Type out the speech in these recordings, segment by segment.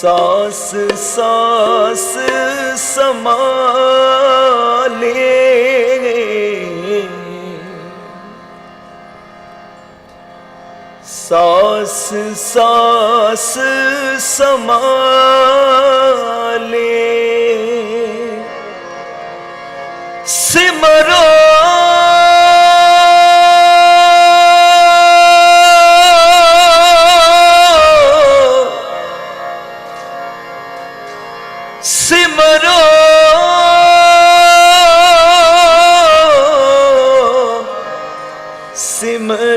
ਸਾਸ ਸਾਸ ਸਮਾਲੇ ਸਾਸ ਸਾਸ ਸਮਾਲੇ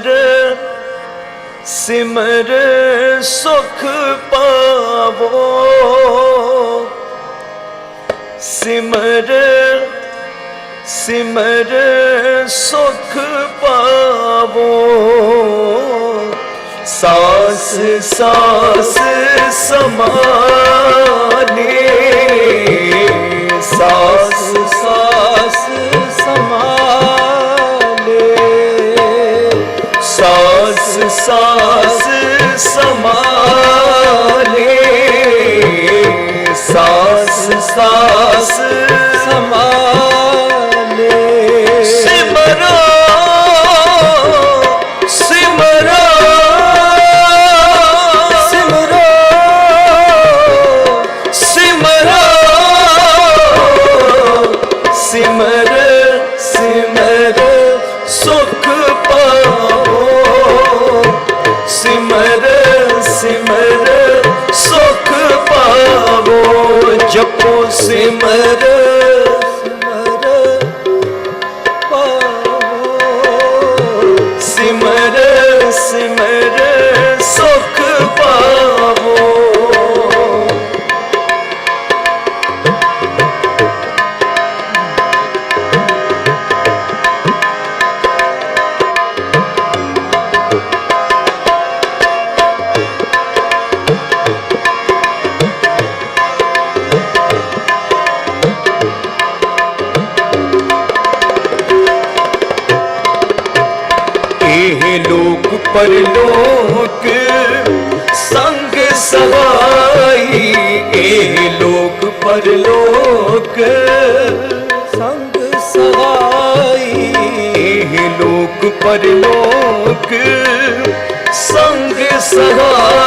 ਸਿਮਰ ਸਿਮਰ ਸੁਖ ਪਾਵੋ। ਸਿਮਰ ਸਿਮਰ ਸੁਖ ਪਾਵੋ। ਸਾਸ ਸਾਸ ਸਮਾਨੇ। ਪਰਲੋਕ ਸੰਗ ਸਹਾਈ ਇਹ ਲੋਕ ਪਰਲੋਕ ਸੰਗ ਸਹਾਈ ਇਹ ਲੋਕ ਪਰਲੋਕ ਸੰਗ ਸਹਾਈ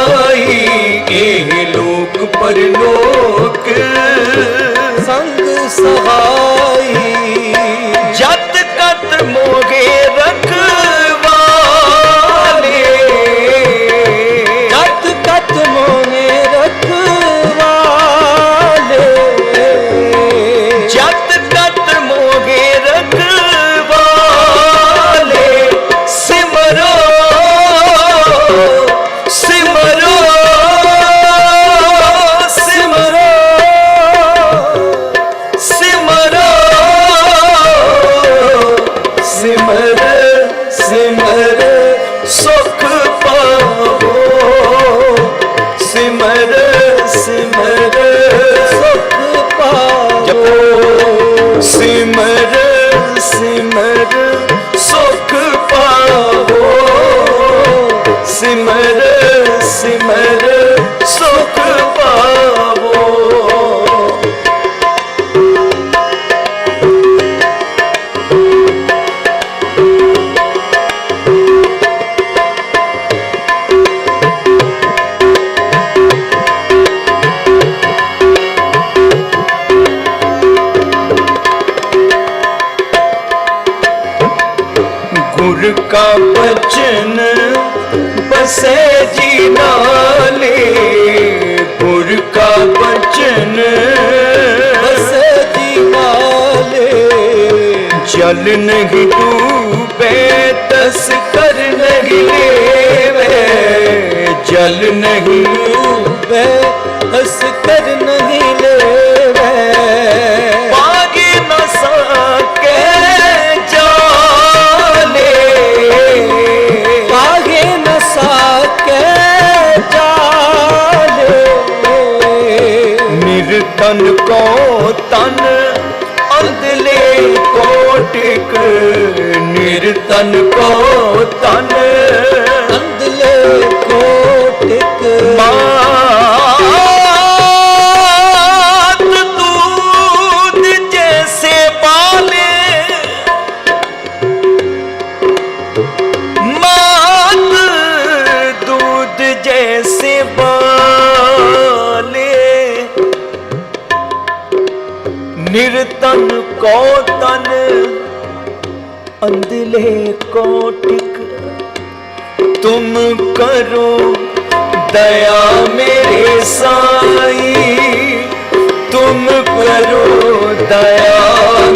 ਗੁਰ ਕਾ ਬਚਨ ਬਸੇ ਜੀ ਨਾਲੇ, ਗੁਰ ਕਾ ਬਚਨ ਬਸੇ ਜੀ ਨਾਲੇ। ਜਲ ਨਹੀਂ ਡੂਬੇ ਤਸ ਕਰ ਨਹੀਂ ਲੇਵੇ। ਜਲ ਨਹੀਂ ਡੂਬੇ ਤਸ ਤਨ ਅੰਦਲੇ ਕੋਟਿਕ ਤੁਮ ਕਰੋ ਦਇਆ ਮੇਰੇ ਸਾਈ। ਤੁਮ ਕਰੋ ਦਇਆ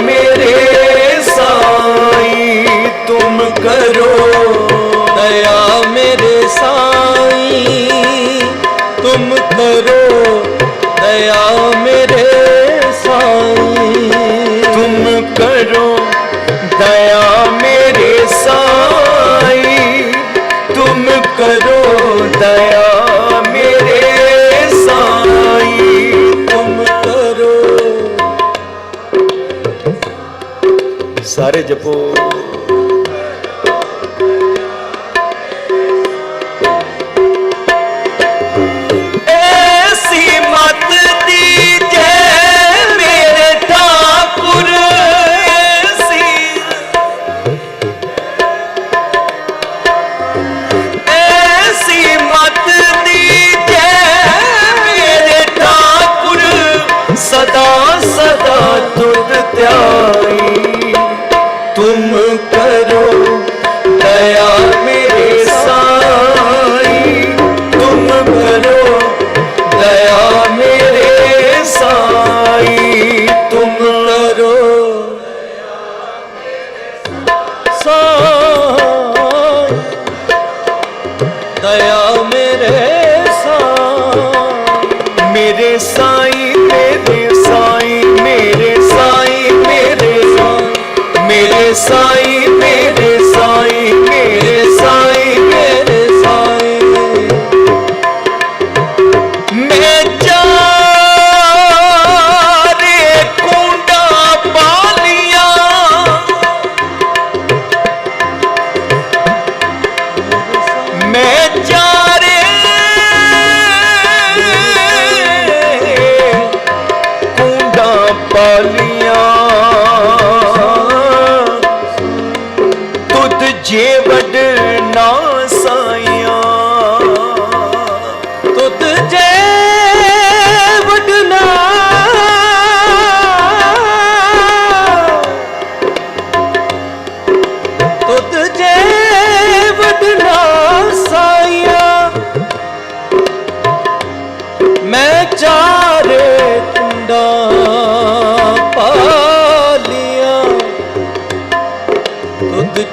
ਮੇਰੇ ਸਾਈ। ਤੁਮ ਕਰੋ ਦਇਆ ਮੇਰੇ ਸਾਈ। ਤੁਮ ਕਰੋ ਦਇਆ ਮੇਰੇ ਨਾਰੇ ਜਪੋ।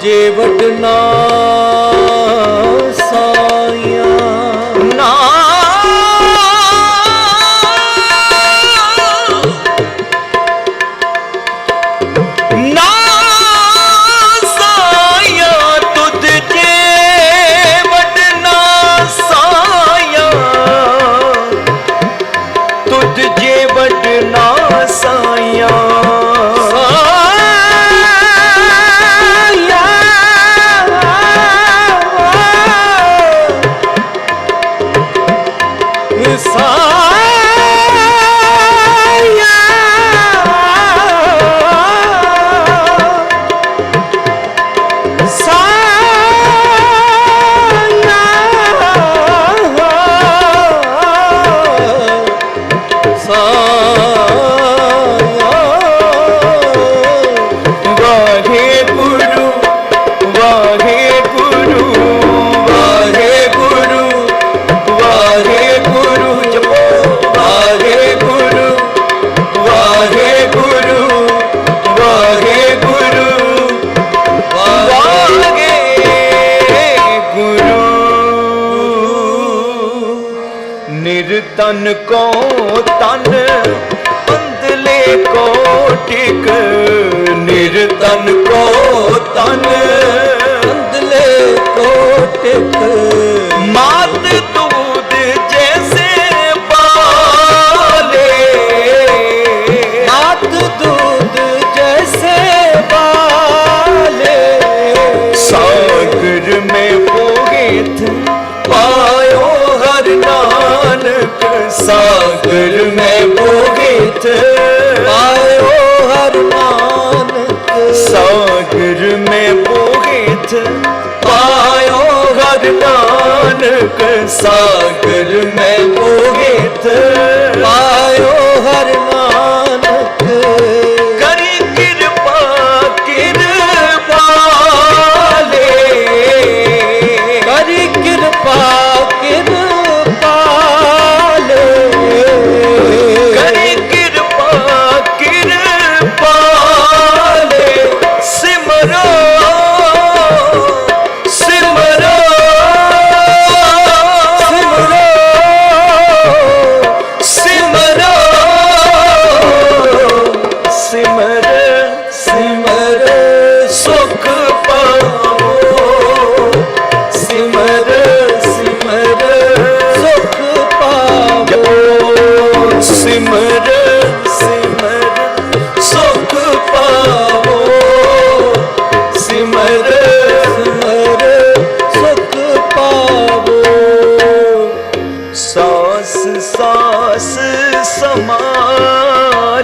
ਜੇ ਵਟਨਾ को ਸਾਗਰ ਮੈਂ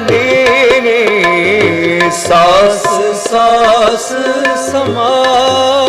ਬਨੇ ਸਾਸ ਸਾਸ ਸਮਾ।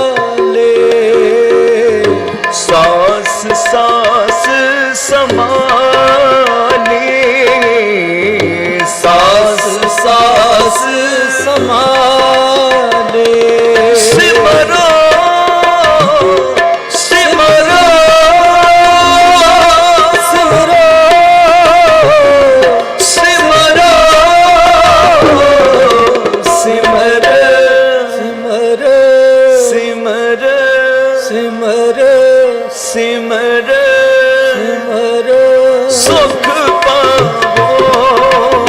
ਸੁਖ ਪਾਵੋ।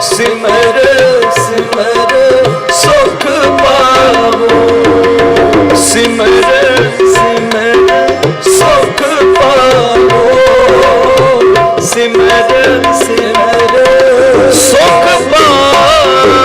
ਸਿਮਰ ਸਿਮਰ ਸੁਖ ਪਾਵੋ। ਸਿਮਰ ਸਿਮਰ ਸੁਖ ਪਾਵੋ। ਸਿਮਰ ਸਿਮਰ ਸੁਖ ਪਾਵੋ।